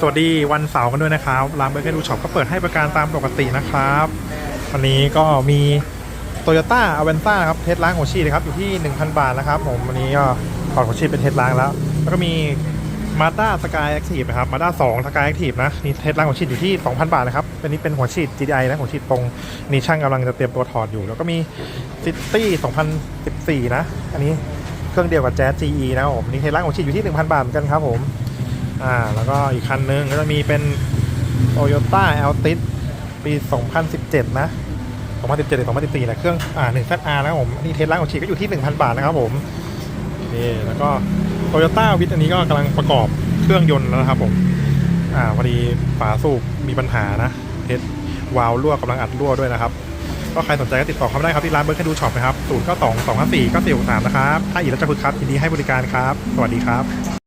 สวัสดีวันเสาร์กันด้วยนะครับร้านเบอร์เกอร์ดูช็อปก็เปิดให้บริการตามปกตินะครับ วันนี้ก็มีโตโยต้าอเวนต้าครับเทสล้างหัวฉีดนะครับอยู่ที่ 1,000 บาทนะครับผมวันนี้ก็ถอดหัวฉีดเป็นเทสล้างแล้ว แล้วก็มีมาด้าสกายแอคทีฟนะครับมาด้า2สกายแอคทีฟนะนี่เทสล้างหัวฉีดอยู่ที่ 2,000 บาทนะครับอันนี้เป็นหัวฉีด GDI นะหัวฉีดตรงนี่ช่างกำลังจะเตรียมตัวถอดอยู่ แล้วก็มีซิตี้2014 นะ อันนี้เครื่องเดียวกับแจ๊ส GE นะครับผมนี่เทสล้างหัวฉีดอยู่ที่ 1,000 บาทเหมือนกันครับผม อ่าแล้วก็อีกคันนึงก็จะมีเป็น Toyota Altis ปี 2017 นะ 2017หรือ2014นะเครื่องอ่า 1ZR นะครับผมนี่เทสลาของฉีดก็อยู่ที่ 1,000 บาทนะครับผมนี่แล้วก็ Toyota วิทอันนี้ก็กำลังประกอบเครื่องยนต์แล้วนะครับผมอ่าพอดีฝาสูบมีปัญหานะเทสวาล์วรั่วกำลังอัดรั่วด้วยนะครับก็ใครสนใจก็ติดต่อเข้ามาได้ครับที่ร้านเบอร์แคดูช็อปนะครับ 0 9 2 2 5 4 9 4 6 3 นะครับ ถ้าอีกแล้วจะพึกครับยินดีให้บริการครับ สวัสดีครับ